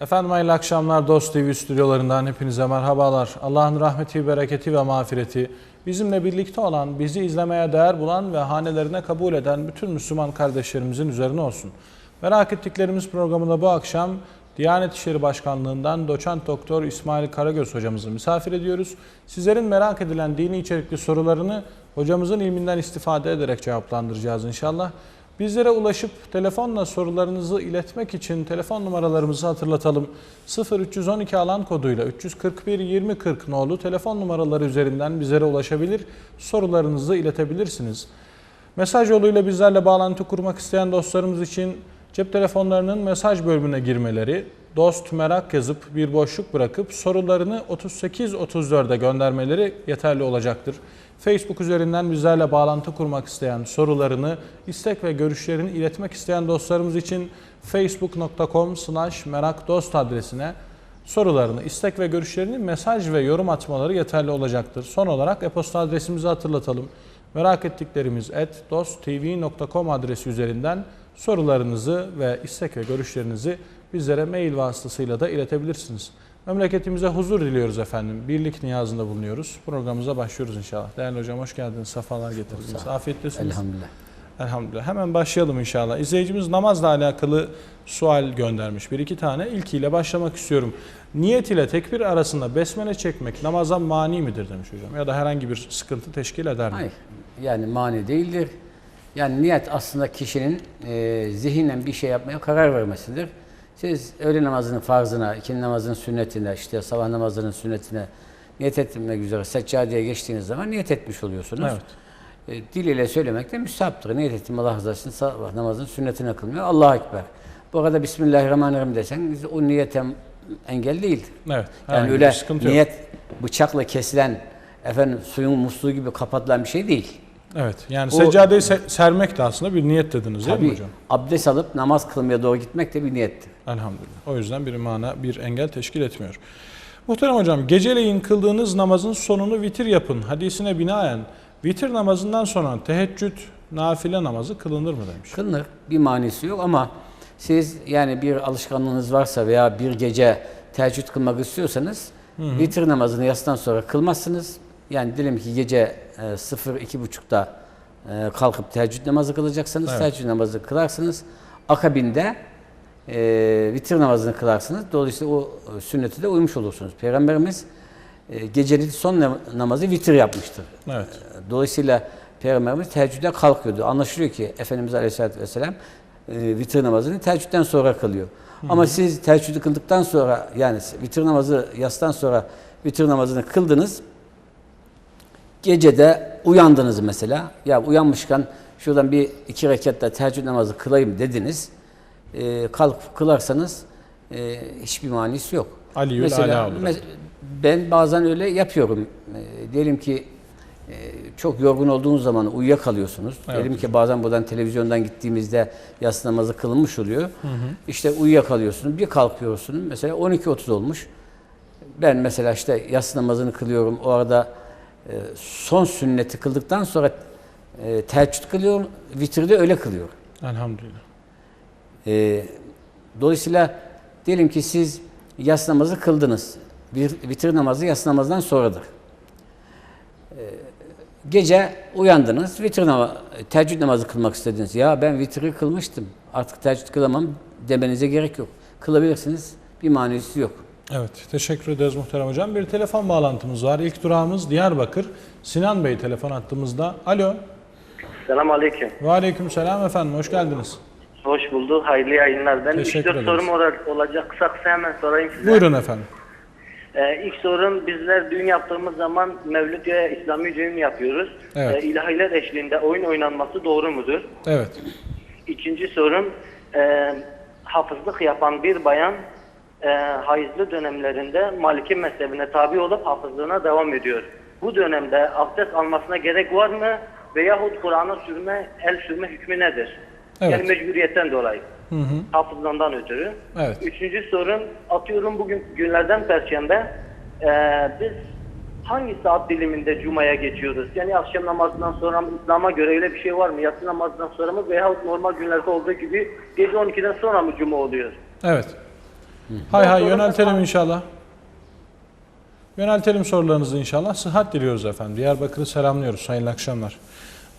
Efendim hayırlı akşamlar Dost TV stüdyolarından hepinize merhabalar. Allah'ın rahmeti, bereketi ve mağfireti bizimle birlikte olan, bizi izlemeye değer bulan ve hanelerine kabul eden bütün Müslüman kardeşlerimizin üzerine olsun. Merak ettiklerimiz programında bu akşam Diyanet İşleri Başkanlığından Doçent Doktor İsmail Karagöz hocamızı misafir ediyoruz. Sizlerin merak edilen dini içerikli sorularını hocamızın ilminden istifade ederek cevaplandıracağız inşallah. Bizlere ulaşıp telefonla sorularınızı iletmek için telefon numaralarımızı hatırlatalım. 0312 alan koduyla 341 2040 nolu telefon numaraları üzerinden bizlere ulaşabilir, sorularınızı iletebilirsiniz. Mesaj yoluyla bizlerle bağlantı kurmak isteyen dostlarımız için cep telefonlarının mesaj bölümüne girmeleri, dost merak yazıp bir boşluk bırakıp sorularını 3834'e göndermeleri yeterli olacaktır. Facebook üzerinden bizlerle bağlantı kurmak isteyen, sorularını, istek ve görüşlerini iletmek isteyen dostlarımız için facebook.com slash merakdost adresine sorularını, istek ve görüşlerini mesaj ve yorum atmaları yeterli olacaktır. Son olarak e-posta adresimizi hatırlatalım. Merak ettiklerimiz et dosttv.com adresi üzerinden sorularınızı ve istek ve görüşlerinizi bizlere mail vasıtasıyla da iletebilirsiniz. Memleketimize huzur diliyoruz efendim. Birlik niyazında bulunuyoruz. Programımıza başlıyoruz inşallah. Değerli hocam hoş geldiniz. Sefalar getirdiniz. Afiyettesiniz. Elhamdülillah. Elhamdülillah. Hemen başlayalım inşallah. İzleyicimiz namazla alakalı sual göndermiş. Bir iki tane. İlkiyle başlamak istiyorum. Niyet ile tekbir arasında besmele çekmek namaza mani midir demiş hocam. Ya da herhangi bir sıkıntı teşkil eder mi? Hayır. Yani mani değildir. Yani niyet aslında kişinin e, zihnen bir şey yapmaya karar vermesidir. Siz öğle namazının farzına, ikindi namazının sünnetine, işte sabah namazının sünnetine niyet etmek üzere seccadeye geçtiğiniz zaman niyet etmiş oluyorsunuz. Evet. E, dil ile söylemek de müstahaptır. Niyet ettim Allah için sabah namazının sünnetine kılmıyor. Allahu Ekber. Bu arada Bismillahirrahmanirrahim desen o niyete engel değildir. Evet. Yani öyle sıkıntı yok. niyet bıçakla kesilen efendim suyun musluğu gibi kapatılan bir şey değil. Evet. Yani O- seccadeyi se- sermek de aslında bir niyet dediniz değil mi Tabii hocam? abdest alıp namaz kılmaya doğru gitmek de bir niyettir. Elhamdülillah. O yüzden bir mana, bir engel teşkil etmiyor. Muhterem hocam, geceleyin kıldığınız namazın sonunu vitir yapın. Hadisine binaen vitir namazından sonra teheccüd nafile namazı kılınır mı demiş. Kılınır. Bir manisi yok ama siz yani bir alışkanlığınız varsa veya bir gece teheccüd kılmak istiyorsanız vitir namazını yastan sonra kılmazsınız. Yani diyelim ki gece e, 0-2.30'da e, kalkıp teheccüd namazı kılacaksınız. Evet. Teheccüd namazı kılarsınız. Akabinde e, vitir namazını kılarsınız. Dolayısıyla o e, sünnete de uymuş olursunuz. Peygamberimiz e, gecenin son nam- namazı vitir yapmıştır. Evet. Dolayısıyla Peygamberimiz teheccüde kalkıyordu. Anlaşılıyor ki Efendimiz Aleyhisselatü Vesselam e, vitir namazını teheccüden sonra kılıyor. Ama siz teheccüdü kıldıktan sonra yani vitir namazı yastan sonra vitir namazını kıldınız. Gecede uyandınız mesela. Ya uyanmışken şuradan bir iki rekatta teheccüd namazı kılayım dediniz. E, kalkıp kılarsanız e, hiçbir manisi yok. Aliül Mesela ala olur. mes- ben bazen öyle yapıyorum. E, diyelim ki e, çok yorgun olduğunuz zaman uyuyakalıyorsunuz. Evet diyelim ki bazen buradan televizyondan gittiğimizde yatsı namazı kılınmış oluyor. İşte uyuyakalıyorsunuz. Bir kalkıyorsunuz. Mesela 12.30 olmuş. Ben mesela işte yatsı namazını kılıyorum. O arada son sünneti kıldıktan sonra e, teheccüd kılıyorum. Vitrde öyle kılıyorum. Elhamdülillah. E, dolayısıyla diyelim ki siz yas namazı kıldınız. Bir vitir namazı yas namazdan sonradır. E, gece uyandınız, vitir namazı, teheccüd namazı kılmak istediniz. Ya ben vitri kılmıştım, artık teheccüd kılamam demenize gerek yok. Kılabilirsiniz, bir manisi yok. Evet, teşekkür ederiz muhterem hocam. Bir telefon bağlantımız var. İlk durağımız Diyarbakır. Sinan Bey telefon attığımızda. Alo. Selam aleyküm. Ve aleyküm selam efendim. Hoş geldiniz. Hoş bulduk. Hayırlı yayınlar. Ben Teşekkür 3-4 ederiz. sorum ol- olacak. Kısa kısa hemen sorayım size. Buyurun efendim. Ee, ilk sorum bizler düğün yaptığımız zaman Mevlüt veya İslami düğün yapıyoruz. Evet. Ee, ilahiler eşliğinde oyun oynanması doğru mudur? Evet. İkinci sorum e, hafızlık yapan bir bayan e, hayızlı dönemlerinde Maliki mezhebine tabi olup hafızlığına devam ediyor. Bu dönemde abdest almasına gerek var mı? Veyahut Kur'an'a sürme, el sürme hükmü nedir? Evet. Yani mecburiyetten dolayı. Hı hı. hafızlığından ötürü. Evet. Üçüncü sorun, atıyorum bugün günlerden Perşembe, ee, biz hangi saat diliminde Cuma'ya geçiyoruz? Yani akşam namazından sonra mı, İslam'a göre öyle bir şey var mı? Yatsı namazından sonra mı veyahut normal günlerde olduğu gibi gece 12'den sonra mı Cuma oluyor? Evet. Hay hay yöneltelim inşallah. Yöneltelim sorularınızı inşallah. Sıhhat diliyoruz efendim. Diyarbakır'ı selamlıyoruz. Hayırlı akşamlar.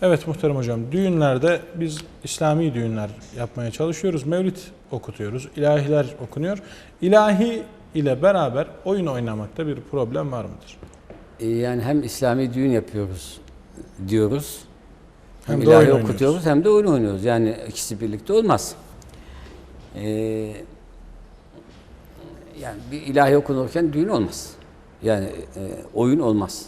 Evet muhterem hocam, düğünlerde biz İslami düğünler yapmaya çalışıyoruz. Mevlid okutuyoruz, ilahiler okunuyor. İlahi ile beraber oyun oynamakta bir problem var mıdır? E, Yani hem İslami düğün yapıyoruz diyoruz. Hem, Hem ilahi okutuyoruz hem de oyun oynuyoruz. Yani ikisi birlikte olmaz. Ee, yani bir ilahi okunurken düğün olmaz. Yani e, oyun olmaz.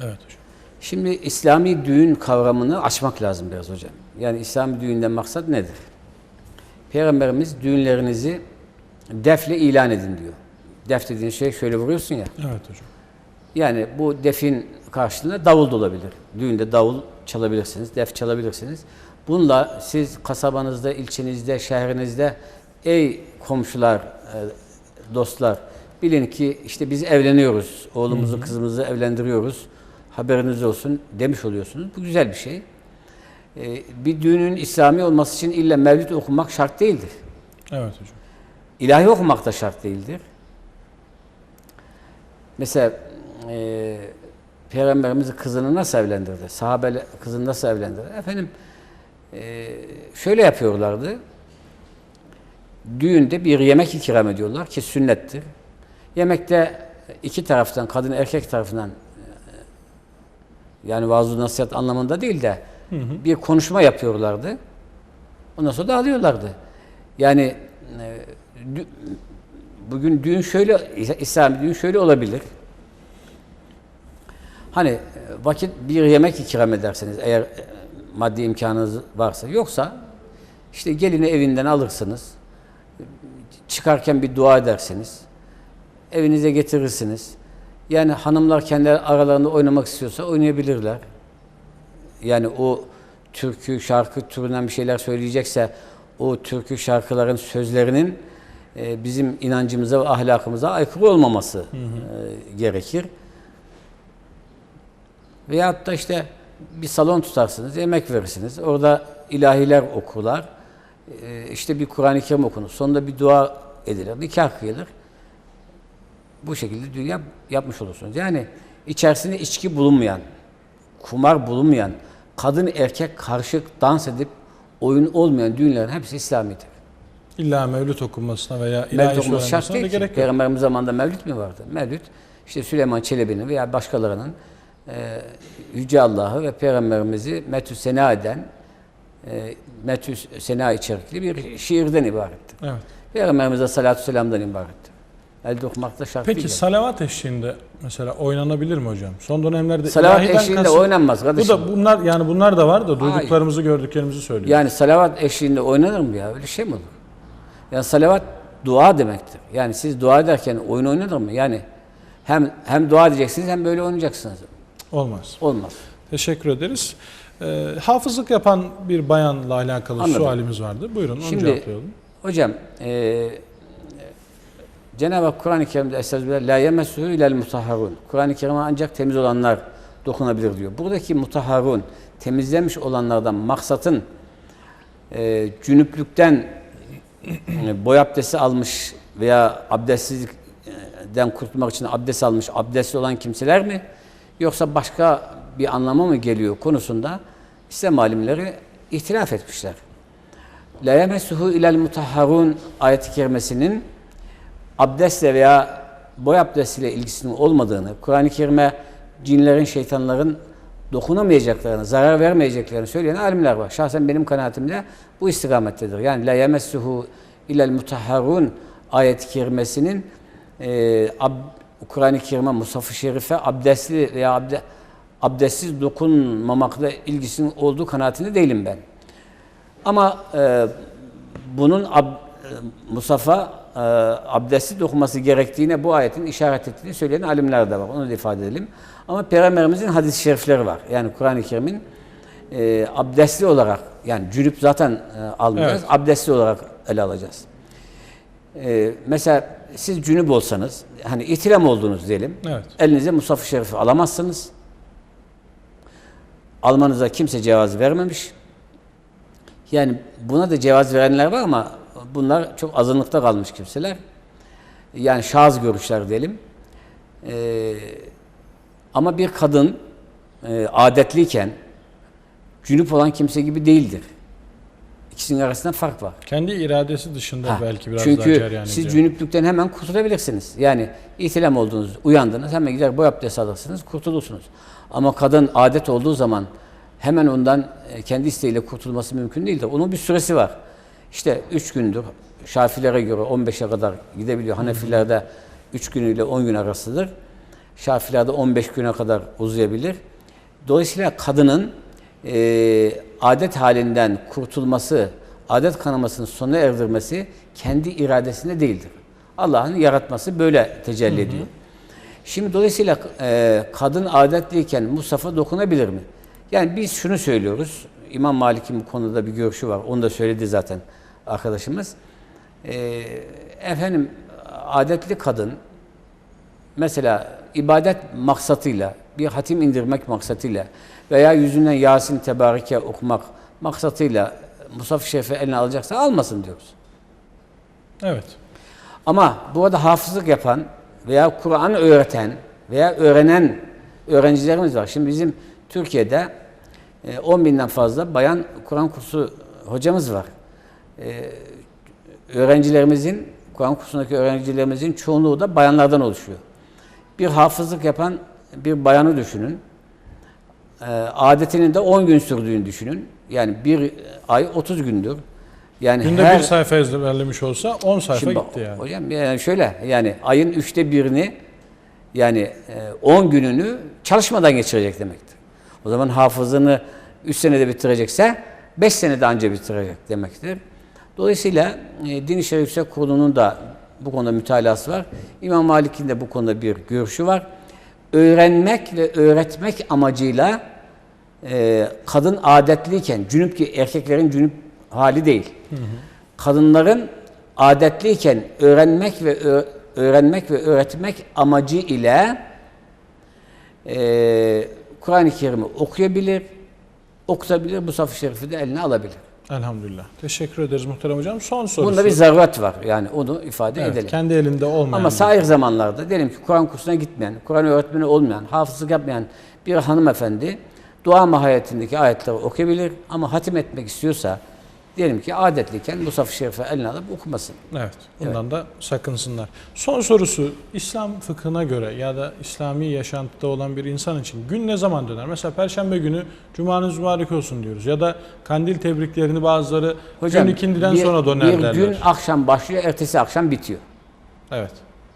Evet hocam. Şimdi İslami düğün kavramını açmak lazım biraz hocam. Yani İslami düğünden maksat nedir? Peygamberimiz düğünlerinizi defle ilan edin diyor. Def dediğin şey şöyle vuruyorsun ya. Evet hocam. Yani bu defin karşılığında davul da olabilir. Düğünde davul çalabilirsiniz, def çalabilirsiniz. Bununla siz kasabanızda, ilçenizde, şehrinizde ey komşular, e, dostlar bilin ki işte biz evleniyoruz. Oğlumuzu, kızımızı evlendiriyoruz. Haberiniz olsun demiş oluyorsunuz. Bu güzel bir şey. E, Bir düğünün İslami olması için illa mevlüt okumak şart değildir. Evet hocam. İlahi okumak da şart değildir. Mesela e, Peygamberimiz kızını nasıl evlendirdi? Sahabe kızını nasıl evlendirdi? Efendim e, şöyle yapıyorlardı. Düğünde bir yemek ikram ediyorlar ki sünnettir. Yemekte iki taraftan, kadın erkek tarafından e, yani vaaz nasihat anlamında değil de bir konuşma yapıyorlardı. Ondan sonra da alıyorlardı. Yani e, dü- bugün düğün şöyle, İslami düğün şöyle olabilir. Hani e, vakit bir yemek ikram ederseniz eğer maddi imkanınız varsa yoksa işte gelini evinden alırsınız. Çıkarken bir dua edersiniz. Evinize getirirsiniz. Yani hanımlar kendi aralarında oynamak istiyorsa oynayabilirler. Yani o türkü, şarkı türünden bir şeyler söyleyecekse o türkü şarkıların sözlerinin e, bizim inancımıza ve ahlakımıza aykırı olmaması e, gerekir. Veyahut da işte bir salon tutarsınız, yemek verirsiniz. Orada ilahiler okurlar. E, işte bir Kur'an-ı Kerim okunur. Sonunda bir dua edilir, nikah kıyılır. Bu şekilde dünya yapmış olursunuz. Yani içerisinde içki bulunmayan, kumar bulunmayan, kadın erkek karışık dans edip oyun olmayan düğünlerin hepsi İslami'dir. İlla mevlüt okunmasına veya ilahi okuması şart değil ki. Peygamberimiz zamanında mevlüt mü vardı? Mevlüt işte Süleyman Çelebi'nin veya başkalarının e, Yüce Allah'ı ve Peygamberimizi metü sena eden e, metü sena içerikli bir şiirden ibarettir. Evet. Peygamberimize salatu selamdan ibarettir. Elde okumak da şart Peki değil. salavat eşliğinde mesela oynanabilir mi hocam? Son dönemlerde Salavat eşliğinde kasıt- oynanmaz Bu kardeşim. da bunlar yani bunlar da var da duyduklarımızı gördüklerimizi söylüyoruz. Yani salavat eşliğinde oynanır mı ya? Öyle şey mi olur? Yani salavat dua demektir. Yani siz dua ederken oyun oynanır mı? Yani hem hem dua edeceksiniz hem böyle oynayacaksınız. Olmaz. Olmaz. Teşekkür ederiz. Ee, hafızlık yapan bir bayanla alakalı Anladım. sualimiz vardı. Buyurun onu Şimdi cevaplayalım. hocam e, Cenab-ı Hak Kur'an-ı Kerim'de Estağfirullah la yemessuhu ilel mutahharun. Kur'an-ı Kerim'e ancak temiz olanlar dokunabilir diyor. Buradaki mutahharun temizlenmiş olanlardan maksatın e, cünüplükten e, boy abdesti almış veya abdestsizlikten kurtulmak için abdest almış, abdestli olan kimseler mi? Yoksa başka bir anlama mı geliyor konusunda İslam alimleri ihtilaf etmişler. La yemessuhu ilel mutahharun ayet-i kerimesinin abdestle veya boy abdestiyle ilgisinin olmadığını, Kur'an-ı Kerim'e cinlerin, şeytanların dokunamayacaklarını, zarar vermeyeceklerini söyleyen alimler var. Şahsen benim kanaatimde bu istikamettedir. Yani la yemessuhu ilel mutahharun ayet-i kerimesinin e, Kur'an-ı Kerim'e, Musaf-ı Şerif'e abdestli veya abde, abdestsiz dokunmamakla ilgisinin olduğu kanaatinde değilim ben. Ama e, bunun ab, e, Musaf'a e, abdestli dokunması gerektiğine bu ayetin işaret ettiğini söyleyen alimler de var. Onu da ifade edelim. Ama Peygamberimizin hadis-i şerifleri var. Yani Kur'an-ı Kerim'in e, abdestli olarak yani cünüp zaten e, almayacağız. Evet. Abdestli olarak ele alacağız. E, mesela siz cünüp olsanız hani ihtilam oldunuz diyelim. Evet. Elinize Musaf-ı Şerif'i alamazsınız. Almanıza kimse cevaz vermemiş. Yani buna da cevaz verenler var ama bunlar çok azınlıkta kalmış kimseler. Yani şahıs görüşler diyelim. Ee, ama bir kadın e, adetliyken cünüp olan kimse gibi değildir. İkisinin arasında fark var. Kendi iradesi dışında Ha, belki biraz Çünkü daha cereyan siz ediyor. cünüplükten hemen kurtulabilirsiniz. Yani ihtilam oldunuz, uyandınız, hemen gider boy abdesti alırsınız, kurtulursunuz. Ama kadın adet olduğu zaman hemen ondan e, kendi isteğiyle kurtulması mümkün değildir. Onun bir süresi var. İşte 3 gündür. Şafilere göre 15'e kadar gidebiliyor. Hanefilerde 3 gün ile 10 gün arasıdır. Şafilerde 15 güne kadar uzayabilir. Dolayısıyla kadının e, adet halinden kurtulması, adet kanamasını sona erdirmesi kendi iradesinde değildir. Allah'ın yaratması böyle tecelli ediyor. Şimdi dolayısıyla e, kadın adetliyken bu safa dokunabilir mi? Yani biz şunu söylüyoruz. İmam Malik'in bu konuda bir görüşü var. Onu da söyledi zaten arkadaşımız. E, efendim adetli kadın mesela ibadet maksatıyla, bir hatim indirmek maksatıyla veya yüzünden Yasin Tebarike okumak maksatıyla Musaf-ı Şerif'i eline alacaksa almasın diyoruz. Evet. Ama burada hafızlık yapan veya Kur'an öğreten veya öğrenen öğrencilerimiz var. Şimdi bizim Türkiye'de e, 10 binden fazla bayan Kur'an kursu hocamız var. E, öğrencilerimizin, Kur'an kursundaki öğrencilerimizin çoğunluğu da bayanlardan oluşuyor. Bir hafızlık yapan bir bayanı düşünün. E, adetinin de 10 gün sürdüğünü düşünün. Yani bir ay 30 gündür. Yani Günde her, bir sayfa ezberlemiş olsa 10 sayfa Şimdi gitti yani. Hocam yani şöyle yani ayın üçte birini yani 10 gününü çalışmadan geçirecek demektir. O zaman hafızını 3 senede bitirecekse 5 senede anca bitirecek demektir. Dolayısıyla e, Din İşleri Yüksek Kurulu'nun da bu konuda mütalası var. İmam Malik'in de bu konuda bir görüşü var. Öğrenmek ve öğretmek amacıyla e, kadın adetliyken, cünüp ki erkeklerin cünüp hali değil. Kadınların adetliyken öğrenmek ve öğrenmek ve öğretmek amacı ile e, Kur'an-ı Kerim'i okuyabilir, okutabilir, bu saf-ı şerifi de eline alabilir. Elhamdülillah. Teşekkür ederiz muhterem hocam. Son sorusu. Bunda bir zaruret var. Yani onu ifade Evet, edelim. kendi elinde olmayan. Ama sair zamanlarda diyelim ki Kur'an kursuna gitmeyen, Kur'an öğretmeni olmayan, hafızlık yapmayan bir hanımefendi dua mahiyetindeki ayetleri okuyabilir ama hatim etmek istiyorsa diyelim ki adetliyken Musaf-ı Şerif'i eline alıp okumasın. Evet, bundan da sakınsınlar. Son sorusu İslam fıkhına göre ya da İslami yaşantıda olan bir insan için gün ne zaman döner? Mesela Perşembe günü Cumanız mübarek olsun diyoruz ya da kandil tebriklerini bazıları gün ikindiden bir, sonra döner bir derler. gün akşam başlıyor, ertesi akşam bitiyor. Evet.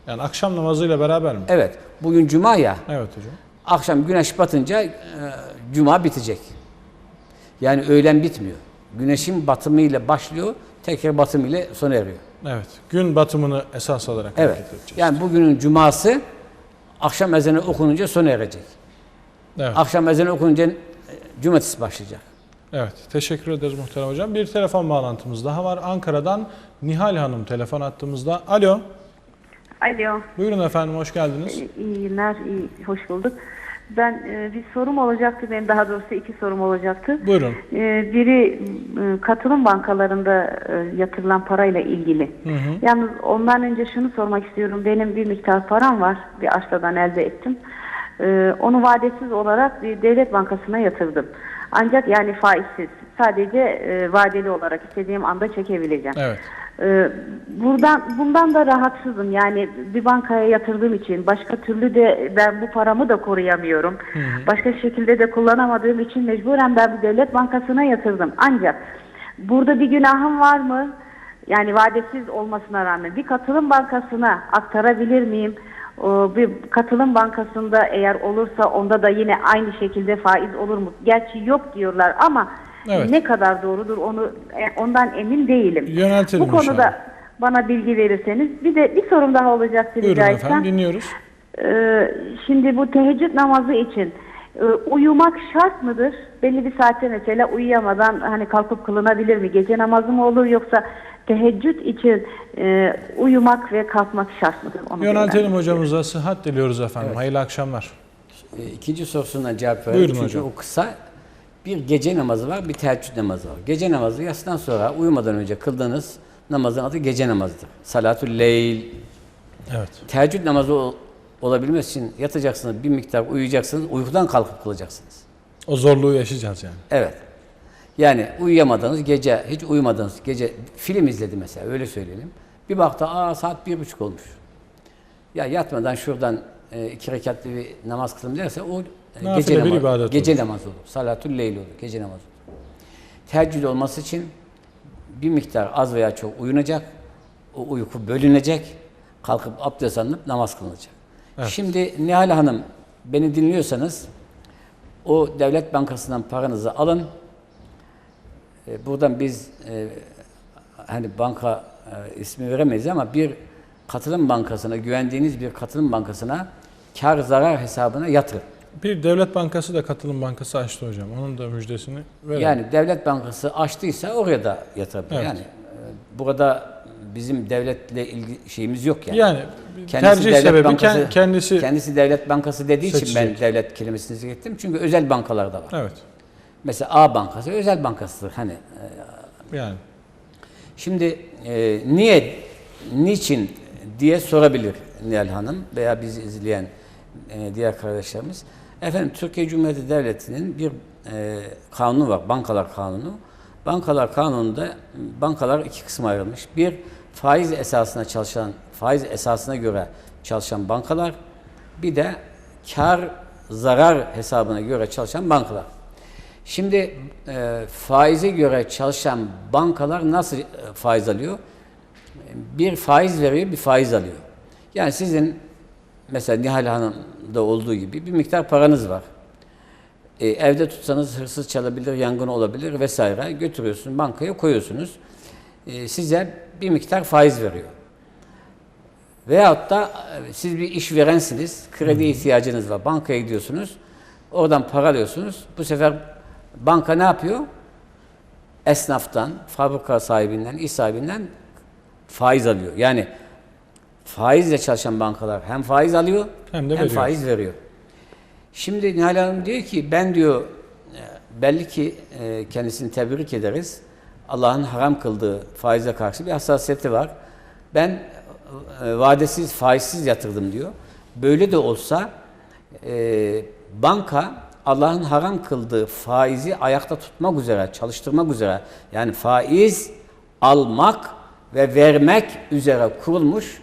Yani akşam namazıyla beraber mi? Evet, bugün cuma ya, Evet hocam. akşam güneş batınca e, cuma bitecek. Yani öğlen bitmiyor. Güneşin batımıyla başlıyor, tekrar batımıyla sona eriyor. Evet. Gün batımını esas alarak Evet. hareket edeceğiz. Yani bugünün cuması akşam ezanı okununca sona erecek. Evet. Akşam ezanı okununca e, cumartesi başlayacak. Evet. Teşekkür ederiz muhterem hocam. Bir telefon bağlantımız daha var. Ankara'dan Nihal Hanım telefon attığımızda. Alo. Alo, Buyurun efendim hoş geldiniz. iyi günler, iyi, hoş bulduk. Ben e, bir sorum olacaktı, benim daha doğrusu iki sorum olacaktı. Buyurun. E, biri e, katılım bankalarında e, yatırılan parayla ilgili. Yalnız ondan önce şunu sormak istiyorum. Benim bir miktar param var, bir aşladan elde ettim. E, onu vadesiz olarak bir devlet bankasına yatırdım. Ancak yani faizsiz. Sadece e, vadeli olarak istediğim anda çekebileceğim. Evet. Ee, buradan bundan da rahatsızım. Yani bir bankaya yatırdığım için başka türlü de ben bu paramı da koruyamıyorum. Başka şekilde de kullanamadığım için mecburen ben bir devlet bankasına yatırdım. Ancak burada bir günahım var mı? Yani vadesiz olmasına rağmen bir katılım bankasına aktarabilir miyim? O, bir katılım bankasında eğer olursa onda da yine aynı şekilde faiz olur mu? Gerçi yok diyorlar ama Evet. ne kadar doğrudur onu e, ondan emin değilim. Yöneltelim Bu konuda inşallah. bana bilgi verirseniz. Bir de bir sorum daha olacaktı Buyurun rica efendim etsem. dinliyoruz. Ee, şimdi bu teheccüd namazı için e, uyumak şart mıdır? Belli bir saatte mesela uyuyamadan hani kalkıp kılınabilir mi? Gece namazı mı olur yoksa teheccüd için e, uyumak ve kalkmak şart mıdır? Onu Yöneltelim hocamıza sıhhat diliyoruz efendim. Hayırlı akşamlar. İkinci sorusundan cevap verelim. Buyurun Çünkü hocam. o kısa bir gece namazı var, bir teheccüd namazı var. Gece namazı yatsıdan sonra uyumadan önce kıldığınız namazın adı gece namazıdır. Salatül leyl. Evet. Teheccüd namazı ol- olabilmesi için yatacaksınız, bir miktar uyuyacaksınız, uykudan kalkıp kılacaksınız. O zorluğu yaşayacağız yani. Evet. Yani uyuyamadığınız gece, hiç uyumadığınız gece film izledi mesela öyle söyleyelim. Bir baktı aa saat bir buçuk olmuş. Ya yatmadan şuradan e, iki rekatlı bir namaz kılayım derse o e, gece bir namazı, ibadet gece namazı olur. Salatül leyl olur, gece namazı olur. Teheccüd olması için bir miktar az veya çok uyunacak, o uyku bölünecek, kalkıp abdest alınıp namaz kılınacak. Evet. Şimdi Nihal Hanım beni dinliyorsanız o devlet bankasından paranızı alın. E, buradan biz e, hani banka e, ismi veremeyiz ama bir katılım bankasına, güvendiğiniz bir katılım bankasına kar zarar hesabına yatırın. Bir devlet bankası da katılım bankası açtı hocam. Onun da müjdesini verelim. Yani devlet bankası açtıysa oraya da yatırabilir. Evet. Yani e, burada bizim devletle ilgili şeyimiz yok yani. yani Kendisi tercih devlet sebebi bankası- ken- kendisi Kendisi devlet bankası dediği için ben seçecek. devlet kelimesini zikrettim. Çünkü özel bankalar da var. evet. Mesela A bankası özel bankasıdır. Hani e, Yani Şimdi e, niye, niçin diye sorabilir Nihal Hanım veya bizi izleyen e, diğer kardeşlerimiz. Efendim Türkiye Cumhuriyeti Devleti'nin bir e, kanunu var, bankalar kanunu. Bankalar kanununda bankalar iki kısma ayrılmış. Bir, faiz esasına çalışan, faiz esasına göre çalışan bankalar. Bir de kar zarar hesabına göre çalışan bankalar. Şimdi e, faize göre çalışan bankalar nasıl e, faiz alıyor? Bir faiz veriyor, bir faiz alıyor. Yani sizin mesela Nihal Hanım'da olduğu gibi bir miktar paranız var. E, evde tutsanız hırsız çalabilir, yangın olabilir vesaire. Götürüyorsunuz bankaya koyuyorsunuz. E, size bir miktar faiz veriyor. Veyahut da e, siz bir iş verensiniz, kredi ihtiyacınız var. Bankaya gidiyorsunuz, oradan para alıyorsunuz. Bu sefer banka ne yapıyor? Esnaftan, fabrika sahibinden, iş sahibinden faiz alıyor. Yani faizle çalışan bankalar hem faiz alıyor Hem de hem veriyor. faiz veriyor. Şimdi Nihal Hanım diyor ki ben diyor e, belli ki e, kendisini tebrik ederiz. Allah'ın haram kıldığı faize karşı bir hassasiyeti var. Ben e, vadesiz, faizsiz yatırdım diyor. Böyle de olsa e, banka Allah'ın haram kıldığı faizi ayakta tutmak üzere, çalıştırmak üzere yani faiz almak ve vermek üzere kurulmuş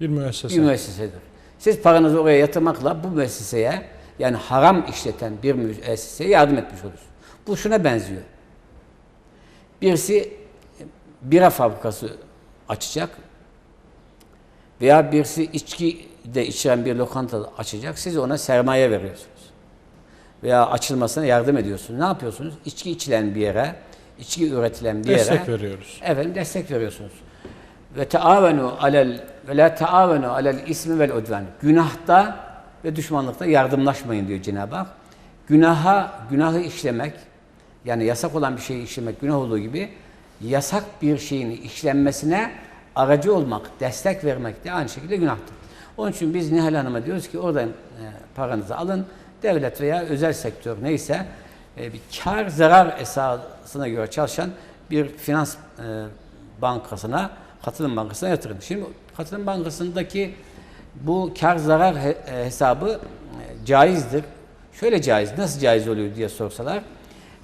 bir müessese. bir müessesedir. Siz paranızı oraya yatırmakla bu müesseseye yani haram işleten bir müesseseye yardım etmiş olursunuz. Bu şuna benziyor. Birisi bira fabrikası açacak veya birisi içki de içiren bir lokanta açacak. Siz ona sermaye veriyorsunuz. Veya açılmasına yardım ediyorsunuz. Ne yapıyorsunuz? İçki içilen bir yere, içki üretilen bir yere Destek veriyoruz. Efendim destek veriyorsunuz. Ve taavenu alel ve la taavenu alel ismi vel udvan. Günahta ve düşmanlıkta yardımlaşmayın diyor Cenab-ı Hak. Günaha, günahı işlemek yani yasak olan bir şeyi işlemek günah olduğu gibi yasak bir şeyin işlenmesine aracı olmak, destek vermek de aynı şekilde günahtır. Onun için biz Nihal Hanım'a diyoruz ki oradan e, paranızı alın. Devlet veya özel sektör neyse e, bir kar zarar esasına göre çalışan bir finans e, bankasına, katılım bankasına yatırın. Şimdi katılım bankasındaki bu kar zarar e, hesabı e, caizdir. Şöyle caiz, nasıl caiz oluyor diye sorsalar.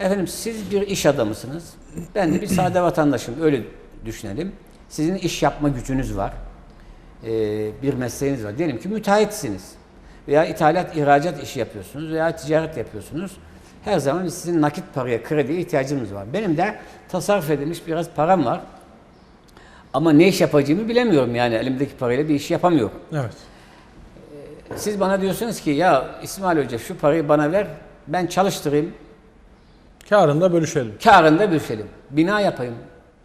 Efendim siz bir iş adamısınız. Ben de bir sade vatandaşım. Öyle düşünelim. Sizin iş yapma gücünüz var. Ee, bir mesleğiniz var. Diyelim ki müteahhitsiniz. Veya ithalat, ihracat işi yapıyorsunuz veya ticaret yapıyorsunuz. Her zaman sizin nakit paraya, krediye ihtiyacınız var. Benim de tasarruf edilmiş biraz param var. Ama ne iş yapacağımı bilemiyorum yani elimdeki parayla bir iş yapamıyorum. Evet. Siz bana diyorsunuz ki ya İsmail Hoca şu parayı bana ver, ben çalıştırayım, Karında bölüşelim. Karında bölüşelim. Bina yapayım.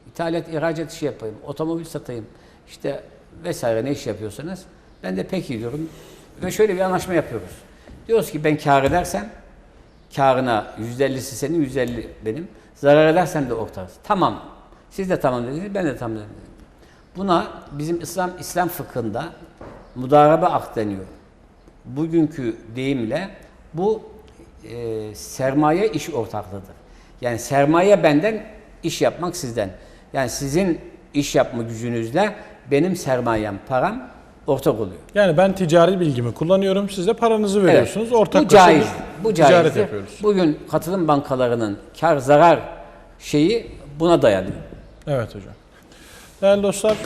ithalat, ihracat işi yapayım. Otomobil satayım. işte vesaire ne iş yapıyorsanız. Ben de peki diyorum. Ve şöyle bir anlaşma yapıyoruz. Diyoruz ki ben kar edersem karına %50'si senin, %50 benim. Zarar edersem de ortağız. Tamam. Siz de tamam dediniz, ben de tamam dedim. Buna bizim İslam İslam fıkhında mudarebe ak deniyor. Bugünkü deyimle bu e, sermaye iş ortaklığıdır. Yani sermaye benden, iş yapmak sizden. Yani sizin iş yapma gücünüzle benim sermayem, param ortak oluyor. Yani ben ticari bilgimi kullanıyorum, siz de paranızı veriyorsunuz. Evet. Ortak bu caiz. Bu caizdir. yapıyoruz. Bugün katılım bankalarının kar zarar şeyi buna dayanıyor. Evet hocam. Değerli dostlar,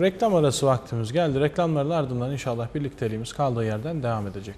reklam arası vaktimiz geldi. Reklamların ardından inşallah birlikteliğimiz kaldığı yerden devam edecek.